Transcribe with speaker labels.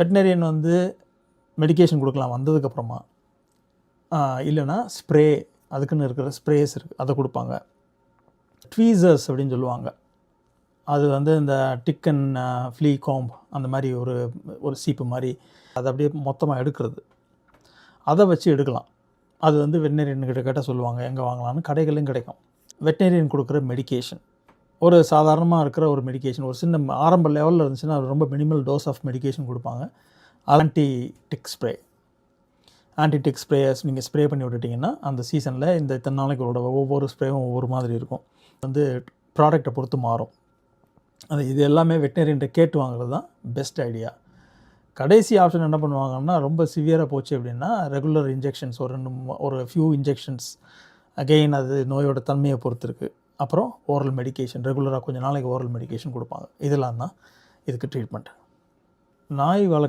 Speaker 1: Veterinarian வந்து medication கொடுக்கலாம் வந்ததுக்கப்புறமா. இல்லைன்னா ஸ்ப்ரே அதுக்குன்னு இருக்கிற ஸ்ப்ரேஸ் இருக்குது அதை கொடுப்பாங்க. ட்வீசர்ஸ் அப்படின்னு சொல்லுவாங்க. அது வந்து இந்த டிக்கன் ஃப்ளீ காம்ப் அந்த மாதிரி ஒரு ஒரு சீப்பு மாதிரி அதை அப்படியே மொத்தமாக எடுக்கிறது. அதை வச்சு எடுக்கலாம். அது வந்து வெட்டினரியன் கிட்ட கேட்டால் சொல்லுவாங்க எங்கே வாங்கலாம்னு? கடைகளிலும் கிடைக்கும். வெட்டினரியன் கொடுக்குற மெடிகேஷன் ஒரு சாதாரணமாக இருக்கிற ஒரு மெடிகேஷன் ஒரு சின்ன ஆரம்ப லெவலில் இருந்துச்சுன்னா ரொம்ப மினிமல் டோஸ் ஆஃப் மெடிகேஷன் கொடுப்பாங்க. Anti tick spray anti tick sprayers நீங்கள் ஸ்ப்ரே பண்ணி விட்டுட்டிங்கன்னா அந்த சீசனில் இந்த இத்தனை நாளைக்கு ஒவ்வொரு ஸ்ப்ரேவும் ஒவ்வொரு மாதிரி இருக்கும். வந்து ப்ராடக்டை பொறுத்து மாறும். அது இது எல்லாமே வெட்டினரின்ட்ட கேட்டு வாங்குறது தான் பெஸ்ட் ஐடியா கடைசி ஆப்ஷன் என்ன பண்ணுவாங்கன்னா ரொம்ப சிவியராக போச்சு அப்படின்னா ரெகுலர் இன்ஜெக்ஷன்ஸ் ஒரு ரெண்டு ஒரு ஃபியூ இன்ஜெக்ஷன்ஸ் அகெயின் அது நோயோட தன்மையை பொறுத்து இருக்குது அப்புறம் ஓரல் மெடிகேஷன் ரெகுலராக கொஞ்சம் நாளைக்கு ஓரல் மெடிகேஷன் கொடுப்பாங்க. இதெல்லாம் தான் இதுக்கு ட்ரீட்மெண்ட் நாய் வளர்க்க